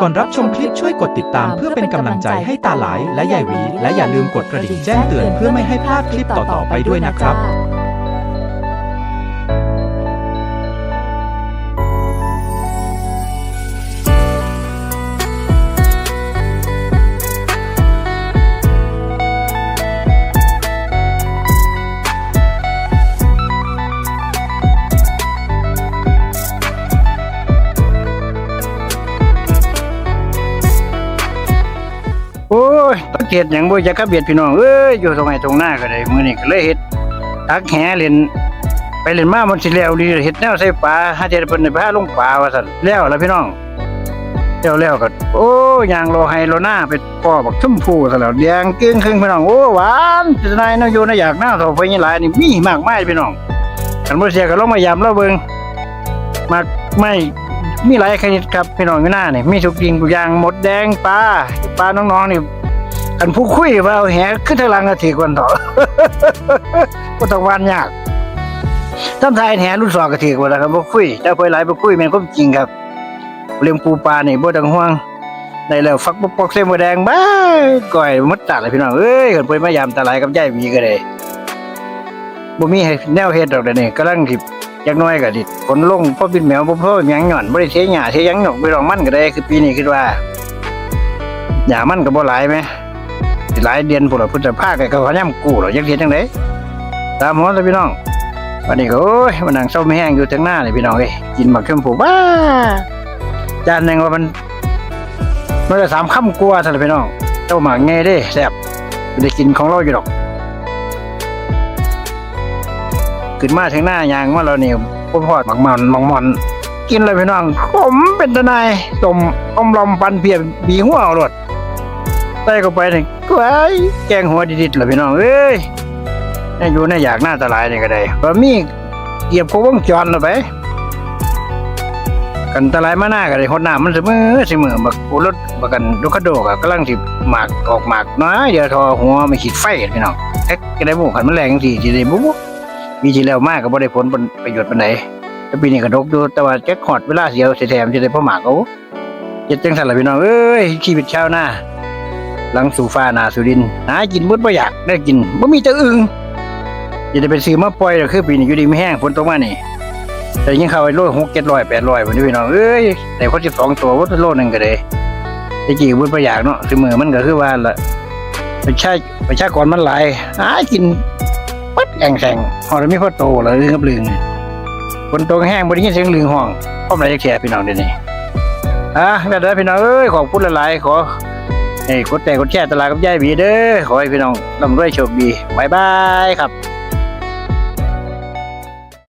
ก่อนรับชมคลิปช่วยกดติดตามเพื่อเป็นกำลังใจให้ตาหลายและยายหวี และอย่าลืมกดกระดิ่งแจ้งเตือนเพื่อไม่ให้พลาดคลิปต่อๆไปด้วยนะครับ โอ้ยตะเกียดหยังบ่อยากกับเบียดพี่น้องเอ้ยอยู่ตรงไหนตรงหน้าก็ได้มื้อนี้ก็เลยเฮ็ดตักแหเล่นไปเล่นมามันสิแล้วดีเฮ็ดแนวใส่ปลาหาเจดเพิ่นได้พาลงปลาว่าซั่นแล้วล่ะพี่น้องแล้วแล้วก็โอ้ยางโลไฮโลหน้าไปพ่อบักชมพูซะแล้วแดงเกึ่งครึ่งพี่น้องโอ้หวานจะนายเนาะอยู่นะอยากหน้าเท่าไฟนี่หลายนี่มีมากมายพี่น้องคันบ่เสียก็ลงมายามเราเบิ่งมากไม่ มีหลายชนิดครับพี่น้องอยู่หน้านี่มีทุกสิ่งทุกอย่างหมดแดงปลาปลาน้องๆนี่กันผู้คุยว่าเอาแหขึ้นทางลังก็ถือกวันเถอะก็ต้องวานยากท่าทายแหรุ่นสองก็ถือกวันแล้วครับบ่คุยแต่เพิ่นหลายบ่คุยแม่นความจริงครับเลี้ยงปูปลานี่บ่ต้องห่วงได้แล้วฟักปอกเส้นหมูแดงบ้าก้อยหมดตาเลยพี่น้องเอ้ยเพิ่นเพิ่นมายามตาหลายกับยายหวีก็ได้บ่มีแนวเฮ็ดดอกเดี๋ยวนี้กำลังสิ จักน้อยก็ดิฝนลงพ่อบินแมวบ่พอหยังหย่อนบ่ได้เทหญ้าเทหยังหยอกไปดอกมันก็ได้คือปีนี้คิดว่าหญ้ามันก็บ่หลายแหมสิหลายเดือนพุ่นล่ะพุทธภาคก็เขาย่ำกู้หรอยังเฮ็ดจังไดตามหัวเลยพี่น้องวันนี้ก็โอ้ยมันนั่งเศร้าไม่แห้งอยู่ทางหน้าเลยพี่น้องเอ้ยกินหมักเข้มผูบ้าจานหนึงว่ามันมันจะสามคำกลัวาซั่นล่ะพี่น้องเจ้าหมากแง่เด้แซ่บไม่ได้กินของเราอยู่ดอก ขึ้นมาทางหน้ายางว่าเราเนี่ยพ่อพอดหมักมันหมักมันกินเลยพี่น้องขมเป็นตะนายต้มอมลอมปันเพียบีหัวเอารดใส่เข้าไปนี่กว้ายแกงหัวดิดๆล่ะพี่น้องเอ้ยนี่อยู่ในอยากหน้าตาลายนี่ก็ได้บะมีเกียบครบวงจรล้วไป กันตะลายมาหน้าก็ได้หดน้ำมันเสมอเสมอบักรถบักกันลูกคาโดกกำลังสิหมากออกหมากน้อยเดี๋ยวทอหัวไม่ขีดไฟพี่น้องเอ๊ะก็ได้บุกขันมันแรงจังซี่สิได้บุบ ปีที่แล้วมากก็บ่ได้ผลประโยชน์ปานใดแต่ปีนี้ก็ดกอยู่แต่ว่าแจ็คฮอดเวลาเสียวสิแถมสิได้พ่อหมากเอาเจ็ดจังซั่นล่ะพี่น้องเอ้ยชีวิตชาวนาหลังสู่ฟ้านาสุดินหากินมุดบ่อยากได้กินบ่มีแต่อึงจะได้ไปซื้อมาปล่อยแล้วคือปีนี้อยู่ดีไม่แห้งฝนตกมานี่แต่ยังเข้าไปโลหกเจ็ดร้อยแปดร้อยวันนี้พี่น้องเอ้ยแต่คนสิบสองตัววัตโลหนึ่งก็เลยไอ้กี่มุดบ่อยากเนาะคือมือมันก็คือว่าละประชาประชากรมันหลายหากิน ปัดแองแสงหอเรามีพ่อโตแล้วอึงกับลึงคนโตกแห้งบ่ได้ยินเสียงลึงห้องพ่อมอะไรจะแชร์พี่น้องเดี๋ยวนี้อะแบบนั้อพี่น้องเอ้ยขอบคุณหลายๆขอไอ้กดแต่กดแชร์ตลาดกับยายบีเด้อขอให้พี่น้องร่ำรวยโชคดีบายบายครับ